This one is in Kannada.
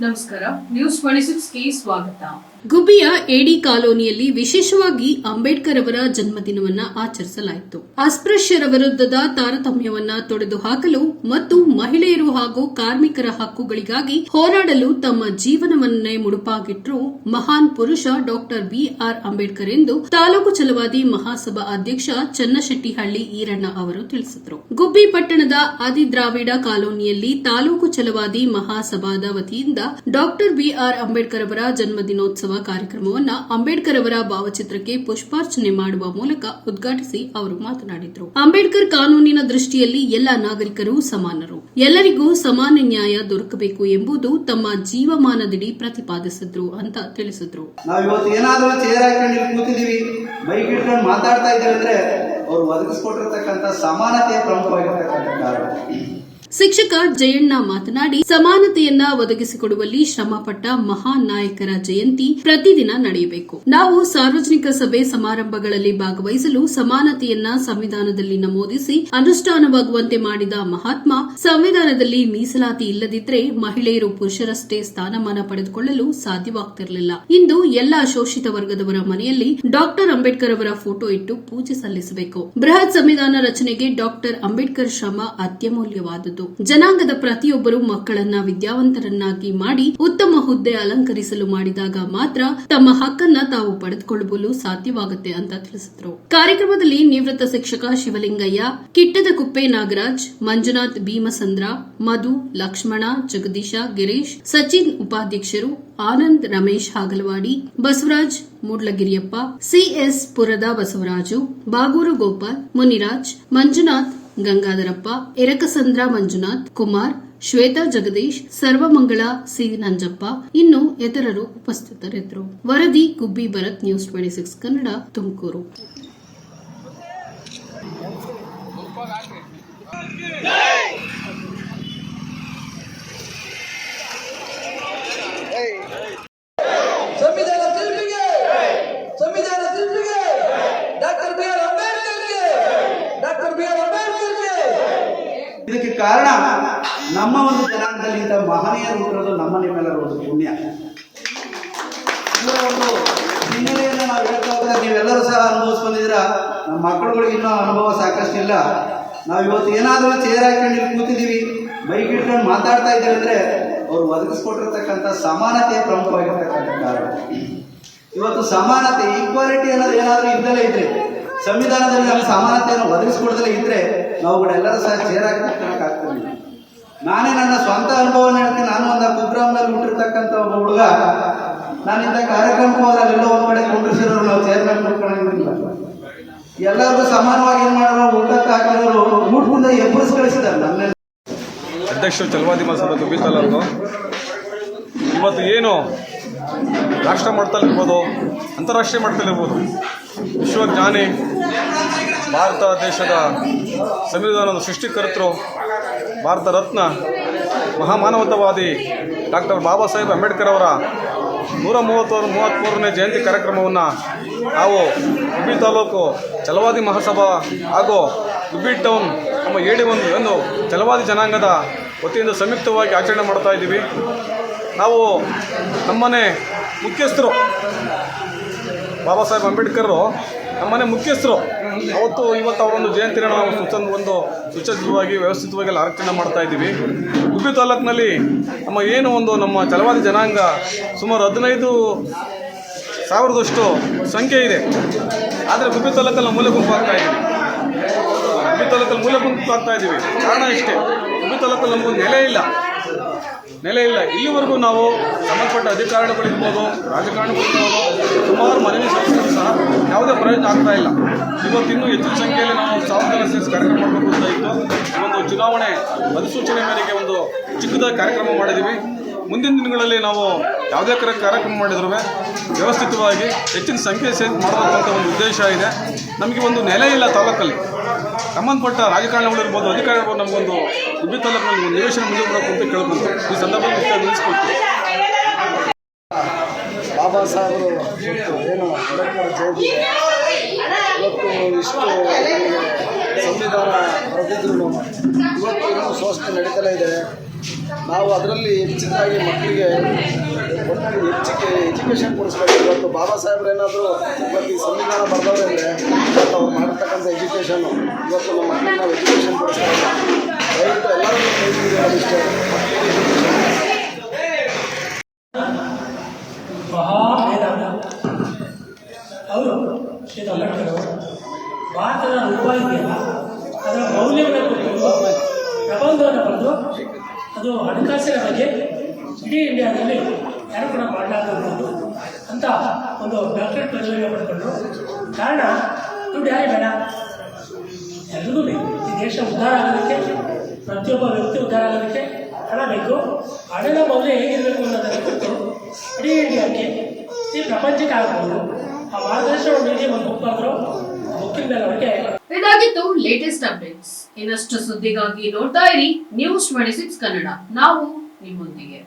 ನಮಸ್ಕಾರ. ನ್ಯೂಸ್ ಟ್ವೆಂಟಿ ಸಿಕ್ಸ್ಗೆ ಸ್ವಾಗತ. ಗುಬ್ಬಿಯ ಎಡಿ ಕಾಲೋನಿಯಲ್ಲಿ ವಿಶೇಷವಾಗಿ ಅಂಬೇಡ್ಕರ್ ಅವರ ಜನ್ಮದಿನವನ್ನ ಆಚರಿಸಲಾಯಿತು. ಅಸ್ಪೃಶ್ಯರ ವಿರುದ್ಧದ ತಾರತಮ್ಯವನ್ನ ತೊಡೆದು ಹಾಕಲು ಮತ್ತು ಮಹಿಳೆಯರು ಹಾಗೂ ಕಾರ್ಮಿಕರ ಹಕ್ಕುಗಳಿಗಾಗಿ ಹೋರಾಡಲು ತಮ್ಮ ಜೀವನವನ್ನೇ ಮುಡುಪಾಗಿಟ್ಟರು ಮಹಾನ್ ಪುರುಷ ಡಾಕ್ಟರ್ ಬಿಆರ್ ಅಂಬೇಡ್ಕರ್ ಎಂದು ತಾಲೂಕು ಚಲವಾದಿ ಮಹಾಸಭಾ ಅಧ್ಯಕ್ಷ ಚನ್ನಶೆಟ್ಟಿಹಳ್ಳಿ ಈರಣ್ಣ ಅವರು ತಿಳಿಸಿದರು. ಗುಬ್ಬಿ ಪಟ್ಟಣದ ಆದಿದ್ರಾವಿಡ ಕಾಲೋನಿಯಲ್ಲಿ ತಾಲೂಕು ಚಲವಾದಿ ಮಹಾಸಭಾದ ವತಿಯಿಂದ ಡಾಕ್ಟರ್ ಬಿಆರ್ ಅಂಬೇಡ್ಕರ್ ಅವರ ಜನ್ಮದಿನೋತ್ಸವ ಕಾರ್ಯಕ್ರಮವನ್ನ ಅಂಬೇಡ್ಕರ್ ಅವರ ಭಾವಚಿತ್ರಕ್ಕೆ ಪುಷ್ಪಾರ್ಚನೆ ಮಾಡುವ ಮೂಲಕ ಉದ್ಘಾಟಿಸಿ ಅವರು ಮಾತನಾಡಿದರು. ಅಂಬೇಡ್ಕರ್ ಕಾನೂನಿನ ದೃಷ್ಟಿಯಲ್ಲಿ ಎಲ್ಲ ನಾಗರಿಕರು ಸಮಾನರು. ಎಲ್ಲರಿಗೂ ಸಮಾನ ನ್ಯಾಯ ದೊರಕಬೇಕು ಎಂಬುದು ತಮ್ಮ ಜೀವಮಾನದಡಿ ಪ್ರತಿಪಾದಿಸಿದ್ರು ಅಂತ ತಿಳಿಸಿದ್ರು. ಮಾತಾಡ್ತಾ ಅವ್ರು ಒದಗಿಸ್ಕೊಟ್ಟಿರ್ತಕ್ಕಂಥ ಸಮಾನತೆಯ ಪ್ರಮುಖವಾಗಿರ್ತಕ್ಕಂಥ ಕಾರಣ. ಶಿಕ್ಷಕ ಜಯಣ್ಣ ಮಾತನಾಡಿ, ಸಮಾನತೆಯನ್ನ ಒದಗಿಸಿಕೊಡುವಲ್ಲಿ ಶ್ರಮಪಟ್ಟ ಮಹಾನ್ ನಾಯಕರ ಜಯಂತಿ ಪ್ರತಿದಿನ ನಡೆಯಬೇಕು. ನಾವು ಸಾರ್ವಜನಿಕ ಸಭೆ ಸಮಾರಂಭಗಳಲ್ಲಿ ಭಾಗವಹಿಸಲು ಸಮಾನತೆಯನ್ನ ಸಂವಿಧಾನದಲ್ಲಿ ನಮೂದಿಸಿ, ಅನುಷ್ಠಾನವಾಗುವಂತೆ ಮಾಡಿದ ಮಹಾತ್ಮ, ಸಂವಿಧಾನದಲ್ಲಿ ಮೀಸಲಾತಿ ಇಲ್ಲದಿದ್ದರೆ ಮಹಿಳೆಯರು ಪುರುಷರಷ್ಟೇ ಸ್ಥಾನಮಾನ ಪಡೆದುಕೊಳ್ಳಲು ಸಾಧ್ಯವಾಗ್ತಿರಲಿಲ್ಲ. ಇಂದು ಎಲ್ಲಾ ಶೋಷಿತ ವರ್ಗದವರ ಮನೆಯಲ್ಲಿ ಡಾಕ್ಟರ್ ಅಂಬೇಡ್ಕರ್ ಅವರ ಫೋಟೋ ಇಟ್ಟು ಪೂಜೆ ಸಲ್ಲಿಸಬೇಕು. ಬೃಹತ್ ಸಂವಿಧಾನ ರಚನೆಗೆ ಡಾಕ್ಟರ್ ಅಂಬೇಡ್ಕರ್ ಶ್ರಮ ಅತ್ಯಮೂಲ್ಯವಾದದ್ದು. ಜನಾಂಗದ ಪ್ರತಿಯೊಬ್ಬರು ಮಕ್ಕಳನ್ನ ವಿದ್ಯಾವಂತರನ್ನಾಗಿ ಮಾಡಿ ಉತ್ತಮ ಹುದ್ದೆ ಅಲಂಕರಿಸಲು ಮಾಡಿದಾಗ ಮಾತ್ರ ತಮ್ಮ ಹಕ್ಕನ್ನ ತಾವು ಪಡೆದುಕೊಳ್ಳಲು ಸಾಧ್ಯವಾಗುತ್ತೆ ಅಂತ ತಿಳಿಸಿದರು. ಕಾರ್ಯಕ್ರಮದಲ್ಲಿ ನಿವೃತ್ತ ಶಿಕ್ಷಕ ಶಿವಲಿಂಗಯ್ಯ, ಕಿಟ್ಟದ ಕುಪ್ಪೆ ನಾಗರಾಜ್, ಮಂಜುನಾಥ್ ಭೀಮಸಂದ್ರ, ಮಧು, ಲಕ್ಷ್ಮಣ, ಜಗದೀಶ, ಗಿರೀಶ್, ಸಚಿನ್ ಉಪಾಧ್ಯಕ್ಷರು, ಆನಂದ್ ರಮೇಶ್ ಹಾಗಲವಾಡಿ, ಬಸವರಾಜ್ ಮೂಡ್ಲಗಿರಿಯಪ್ಪ ಸಿಎಸ್ ಪುರದ ಬಸವರಾಜು, ಬಾಗೂರು ಗೋಪಾಲ್, ಮುನಿರಾಜ್, ಮಂಜುನಾಥ್ ಗಂಗಾಧರಪ್ಪ, ಎರಕಸಂದ್ರ ಮಂಜುನಾಥ್, ಕುಮಾರ್, ಶ್ವೇತಾ ಜಗದೀಶ್, ಸರ್ವಮಂಗಳ ಸಿ ನಂಜಪ್ಪ, ಇನ್ನು ಇತರರು ಉಪಸ್ಥಿತರಿದ್ದರು. ವರದಿ Gubbi Bharat, news twenty six Kannada, Tumakuru. ಕಾರಣ ನಮ್ಮ ಒಂದು ಜನಾಂಗದಲ್ಲಿ ಇಂಥ ಮಹನೀಯರು ಹುಟ್ಟಿರೋದು ನಮ್ಮ ನಿಮ್ಮೆಲ್ಲರ ಒಂದು ಪುಣ್ಯ. ಇವರ ಒಂದು ಹಿನ್ನೆಲೆಯನ್ನು ನಾವು ಹೇಳ್ತಾ ಹೋದ್ರೆ ನೀವೆಲ್ಲರೂ ಸಹ ಅನುಭವಿಸ್ಕೊಂಡಿದ್ದೀರ? ನಮ್ಮ ಮಕ್ಕಳುಗಳಿಗೆ ಇನ್ನೂ ಅನುಭವ ಸಾಕಷ್ಟಿಲ್ಲ. ನಾವು ಇವತ್ತು ಏನಾದರೂ ಚೇರ್ ಹಾಕೊಂಡು ಇಲ್ಲಿ ಕೂತಿದ್ದೀವಿ ಬೈಕ್ ಇಟ್ಕೊಂಡು ಮಾತಾಡ್ತಾ ಇದ್ದೇವೆ ಅಂದ್ರೆ ಅವರು ಒದಗಿಸ್ಕೊಟ್ಟಿರ್ತಕ್ಕಂಥ ಸಮಾನತೆಯ ಪ್ರಮುಖವಾಗಿರ್ತಕ್ಕಂಥ ಕಾರಣ. ಇವತ್ತು ಸಮಾನತೆ ಈಕ್ವಾಲಿಟಿ ಅನ್ನೋದು ಏನಾದರೂ ಇದ್ದಲೇ ಇದ್ರೆ ಸಂವಿಧಾನದಲ್ಲಿ ನಮ್ಮ ಸಮಾನತೆಯನ್ನು ಒದಗಿಸ್ಕೊಡ್ದಲೇ ಇದ್ರೆ ನಾವುಗಳೆಲ್ಲರೂ ಸಹ ಚೇರ್ ಹಾಕಿ ಆಗ್ತಿರಲಿಲ್ಲ ನಾನೇ ನನ್ನ ಸ್ವಂತ ಅನುಭವನ ಹೇಳ್ತೀನಿ. ನಾನು ಒಂದು ಕುಗ್ರಾಮದಲ್ಲಿ ಹುಟ್ಟಿರ್ತಕ್ಕಂಥ ಒಬ್ಬ ಹುಡುಗ. ನಾನು ಇಂಥ ಕಾರ್ಯಕ್ರಮಕ್ಕೆ ಎಲ್ಲ ಒಂದ್ ಕಡೆ ಕುಂಡ್ರಿಸಿರೋರು ನಾವು ಚೇರ್ಮನ್ ಮೇಲೆ ಕುತ್ಕೊಂಡಿರ್ಲಿಲ್ಲ ಎಲ್ಲರಿಗೂ ಸಮಾನವಾಗಿ ಏನ್ ಮಾಡೋರು ಊಟಕ್ಕೆ ಹಾಕಿರೋರು ಮುಂದೆ ಎಬ್ಬರಿಸಿ ಕಳಿಸಿದ್ದಾರೆ ನನ್ನ ಅಧ್ಯಕ್ಷರು ಚಲವಾದಿ ಮಹಾಸಭಾ ದುಬ್ಬಿ ತಾಲೂಕು ಇವತ್ತು ಏನು? ರಾಷ್ಟ್ರ ಮಟ್ಟದಲ್ಲಿರ್ಬೋದು ಅಂತಾರಾಷ್ಟ್ರೀಯ ಮಟ್ಟದಲ್ಲಿರ್ಬೋದು ವಿಶ್ವಜ್ಞಾನಿ ಭಾರತ ದೇಶದ ಸಂವಿಧಾನದ ಸೃಷ್ಟಿಕರ್ತರು, ಭಾರತ ರತ್ನ, ಮಹಾಮಾನವತಾವಾದಿ ಡಾಕ್ಟರ್ ಬಾಬಾ ಸಾಹೇಬ್ ಅಂಬೇಡ್ಕರ್ ಅವರ ನೂರ ಮೂವತ್ತೊಂದು ಮೂವತ್ತ್ಮೂರನೇ ಜಯಂತಿ ಕಾರ್ಯಕ್ರಮವನ್ನು ನಾವು ಗುಬ್ಬಿ ತಾಲೂಕು ಚಲವಾದಿ ಮಹಾಸಭಾ ಹಾಗೂ ಗುಬ್ಬಿ ಟೌನ್ ನಮ್ಮ ಏಡಿ ಒಂದು ಒಂದು ಚಲವಾದಿ ಜನಾಂಗದ ವತಿಯಿಂದ ಸಂಯುಕ್ತವಾಗಿ ಆಚರಣೆ ಮಾಡ್ತಾ ಇದ್ದೀವಿ. ನಾವು ನಮ್ಮನೆ ಮುಖ್ಯಸ್ಥರು ಬಾಬಾ ಸಾಹೇಬ್ ಅಂಬೇಡ್ಕರ್ ನಮ್ಮನೆ ಮುಖ್ಯಸ್ಥರು. ಅವತ್ತು ಇವತ್ತು ಅವರೊಂದು ಜಯಂತಿನ ನಾವು ಸುಚ ಒಂದು ಸುಚಿತವಾಗಿ ವ್ಯವಸ್ಥಿತವಾಗಿ ಎಲ್ಲ ಆರಕ್ಷಣೆ ಮಾಡ್ತಾ ಇದ್ದೀವಿ. ಗುಬ್ಬಿ ತಾಲೂಕಿನಲ್ಲಿ ನಮ್ಮ ಏನು ಒಂದು ನಮ್ಮ ಚಲವಾದಿ ಜನಾಂಗ ಸುಮಾರು ಹದಿನೈದು ಸಾವಿರದಷ್ಟು ಸಂಖ್ಯೆ ಇದೆ. ಆದರೆ ಗುಬ್ಬಿ ತಾಲೂಕಲ್ಲಿ ನಾವು ಮೂಲೆ ಗುಂಪು ಆಗ್ತಾ ಇದ್ದೀವಿ. ಗುಬ್ಬಿ ತಾಲೂಕಲ್ಲಿ ಮೂಲೆ ಗುಂಪು ಆಗ್ತಾ ಇದ್ದೀವಿ. ಕಾರಣ ಇಷ್ಟೇ ಗುಬ್ಬಿ ತಾಲೂಕಲ್ಲಿ ನಮಗೊಂದು ನೆಲೆ ಇಲ್ಲ. ನೆಲೆ ಇಲ್ಲ. ಇಲ್ಲಿವರೆಗೂ ನಾವು ಸಂಬಂಧಪಟ್ಟ ಅಧಿಕಾರಿಗಳಿರ್ಬೋದು ರಾಜಕಾರಣಿಗಳಿರ್ಬೋದು ಸುಮಾರು ಮನವಿ ಸಲ್ಲಿಸಲು ಸಹ ಯಾವುದೇ ಪ್ರಯೋಜನ ಆಗ್ತಾ ಇಲ್ಲ. ಇವತ್ತಿನ್ನೂ ಹೆಚ್ಚಿನ ಸಂಖ್ಯೆಯಲ್ಲಿ ನಾವು ಸಾವಿರ ಸೇರಿಸಿ ಕಾರ್ಯಕ್ರಮ ಮಾಡಬೇಕು ಅಂತ ಇತ್ತು. ಒಂದು ಚುನಾವಣೆ ಅಧಿಸೂಚನೆ ಮೇರೆಗೆ ಒಂದು ಚಿಕ್ಕದಾಗಿ ಕಾರ್ಯಕ್ರಮ ಮಾಡಿದ್ದೀವಿ ಮುಂದಿನ ದಿನಗಳಲ್ಲಿ ನಾವು ಯಾವುದೇ ಕರೆ ಕಾರ್ಯಕ್ರಮ ಮಾಡಿದ್ರೂ ವ್ಯವಸ್ಥಿತವಾಗಿ ಹೆಚ್ಚಿನ ಸಂಖ್ಯೆ ಸೇರಿ ಮಾಡಬೇಕಂತ ಒಂದು ಉದ್ದೇಶ ಇದೆ. ನಮಗೆ ಒಂದು ನೆಲೆ ಇಲ್ಲ ತಾಲೂಕಲ್ಲಿ. ಸಂಬಂಧಪಟ್ಟ ರಾಜಕಾರಣಿಗಳಿರ್ಬೋದು ಅಧಿಕಾರಿಗಳು ನಮಗೊಂದು ಗುಬ್ಬಿ ತಾಲೂಕಿನಲ್ಲಿ ಒಂದು ನಿವೇಶನ ಮುಂದೆ ಕೊಡಬೇಕು ಅಂತ ಕೇಳ್ಬೋದು ಈ ಸಂದರ್ಭದಲ್ಲಿ ನಿಲ್ಲಿಸ್ಕೊಳ್ತೀವಿ ಬಾಬಾ ಸಾಹೇಬರು ಏನು ಅಂಬೇಡ್ಕರ್ ಜಯಂತಿ. ಇವತ್ತು ಇಷ್ಟು ಸಂವಿಧಾನ ಬರೆದಿದ್ರು ಇವತ್ತು ಇನ್ನೂ ಸ್ವಸ್ಥ ನಡೀತಲೇ ಇದೆ ನಾವು ಅದರಲ್ಲಿ ಹೆಚ್ಚಿನದಾಗಿ ಮಕ್ಕಳಿಗೆ ಒಟ್ಟು ಹೆಚ್ಚಿಗೆ ಎಜುಕೇಷನ್ ಕೊಡಿಸ್ಬೇಕು. ಇವತ್ತು ಬಾಬಾ ಸಾಹೇಬ್ರು ಏನಾದರೂ ಇವತ್ತು ಈ ಸಂವಿಧಾನ ಬರೆದವ್ರೆ ಅಂದರೆ ಇವತ್ತು ಅವ್ರು ಮಾಡಿರ್ತಕ್ಕಂಥ ಎಜುಕೇಷನು ಇವತ್ತು ನಮ್ಮ ಮಕ್ಕಳಿಗೆ ನಾವು ಎಜುಕೇಷನ್ ಕೊಡಿಸ್ಬೇಕು. ದಯವಿಟ್ಟು ಎಲ್ಲರೂ ಅವರು, ಶ್ರೀ ಅಂಬೇಡ್ಕರ್ ಅವರು ಭಾರತದ ರೂಪಾಯಿಗೆಲ್ಲ ಅದರ ಮೌಲ್ಯವನ್ನು ಕುರಿತು ಪ್ರಬಂಧವನ್ನು ಬರೆದು ಅದು ಹಣಕಾಸಿನ ಬಗ್ಗೆ ಇಡೀ ಇಂಡಿಯಾದಲ್ಲಿ ಯಾರು ಕೂಡ ಮಾಡಲಾಗಬಹುದು ಅಂತ ಒಂದು ಡಾಕ್ಟರೇಟ್ ಪದವಿಯನ್ನು ಪಡ್ಕೊಂಡ್ರು. ಕಾರಣ, ದುಡ್ಡು ಯಾರೇ ಬೇಡ? ಎಲ್ರಿಗೂ ಬೇಕು. ಈ ದೇಶ ಉದ್ಧಾರ ಆಗೋದಕ್ಕೆ ಪ್ರತಿಯೊಬ್ಬ ವ್ಯಕ್ತಿ ಉದ್ಧಾರ ಆಗೋದಕ್ಕೆ ಹಣ ಬೇಕು. ಹಣದ ಮೌಲ್ಯ ಹೇಗಿರಬೇಕು ಅನ್ನೋದನ್ನು ಕುರಿತು ಇಡೀ ಇಂಡಿಯಾಕ್ಕೆ ಈ ಪ್ರಪಂಚಕ್ಕೆ ಆಗಬಹುದು. ಆ ಮಾರ್ಗದರ್ಶನ ಒಂದು ಬುಕ್ ಬರೆದ್ರು ಆ ಬುಕ್ಕಿನ ಮೇಲೆ ಅವರಿಗೆ ಇದಾಗಿತ್ತು ಲೇಟೆಸ್ಟ್ ಅಪ್ಡೇಟ್ಸ್ ಇನ್ನಷ್ಟು ಸುದ್ದಿಗಾಗಿ ನೋಡ್ತಾ ಇರಿ ನ್ಯೂಸ್ ಟ್ವೆಂಟಿ ಸಿಕ್ಸ್ ಕನ್ನಡ. ನಾವು ನಿಮ್ಮೊಂದಿಗೆ.